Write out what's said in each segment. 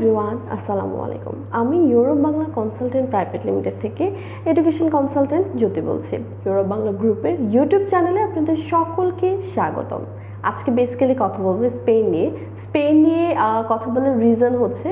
Everyone, আসসালামু আলাইকুম। আমি Europe Bangla consultant private limited থেকে এডুকেশন কনসালটেন্ট জ্যোতি বলছি। ইউরোপ বাংলা গ্রুপের ইউটিউব চ্যানেলে আপনাদের সকলকে স্বাগতম। আজকে বেসিক্যালি কথা বলব স্পেন নিয়ে। স্পেন নিয়ে কথা বলার রিজন হচ্ছে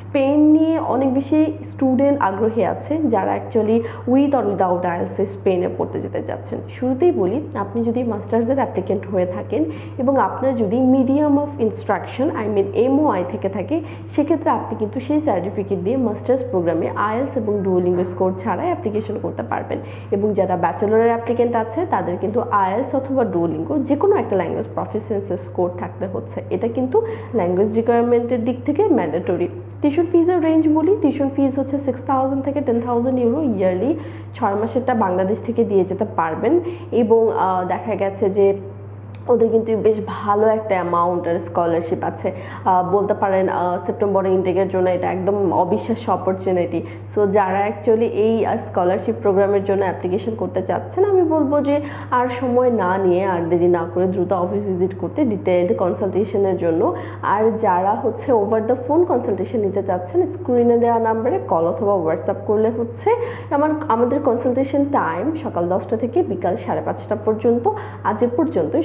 স্পেন নিয়ে অনেক বেশি স্টুডেন্ট আগ্রহী আছে যারা অ্যাকচুয়ালি উইথ অর উইদাউট আইএলসে স্পেনে পড়তে যেতে যাচ্ছেন। শুরুতেই বলি, আপনি যদি মাস্টার্সের অ্যাপ্লিকেন্ট হয়ে থাকেন এবং আপনার যদি medium of instruction I mean MOI থেকে থাকে, সেক্ষেত্রে আপনি কিন্তু সেই সার্টিফিকেট দিয়ে মাস্টার্স প্রোগ্রামে আইএলস এবং ডুয়োলিঙ্গো স্কোর ছাড়াই অ্যাপ্লিকেশন করতে পারবেন। এবং যারা ব্যাচেলরের অ্যাপ্লিকেন্ট আছে, তাদের কিন্তু আইএলস অথবা ডুয়োলিঙ্গো যে কোনো একটা ল্যাঙ্গুয়েজ প্রফিসিয়েন্সি স্কোর থাকতে হচ্ছে। এটা কিন্তু ল্যাঙ্গুয়েজ রিকোয়ারমেন্টের দিক থেকে ম্যান্ডেটরি টিউশন ফিজের রেঞ্জ বলি, টিউশন ফিজ হচ্ছে সিক্স থাউজেন্ড থেকে টেন থাউজেন্ড ইউরো ইয়ারলি ছয় মাসেরটা বাংলাদেশ থেকে দিয়ে যেতে পারবেন। এবং দেখা গেছে যে ওদের কিন্তু বেশ ভালো একটা অ্যামাউন্টের স্কলারশিপ আছে। বলতে পারেন সেপ্টেম্বরে ইনটেকের জন্য এটা একদম অবিশ্বাস্য অপরচুনিটি সো যারা অ্যাকচুয়ালি এই স্কলারশিপ প্রোগ্রামের জন্য অ্যাপ্লিকেশন করতে চাচ্ছেন, আমি বলব যে আর সময় না নিয়ে, আর দেরি না করে দ্রুত অফিস ভিজিট করতে ডিটেলড কনসালটেশনের জন্য। আর যারা হচ্ছে ওভার দ্য ফোন কনসালটেশন নিতে চাচ্ছেন স্ক্রিনে দেওয়া নাম্বারে কল অথবা হোয়াটসঅ্যাপ করলে হচ্ছে আমার, আমাদের কনসালটেশন টাইম সকাল দশটা থেকে বিকাল সাড়ে পাঁচটা পর্যন্ত। আজ পর্যন্তই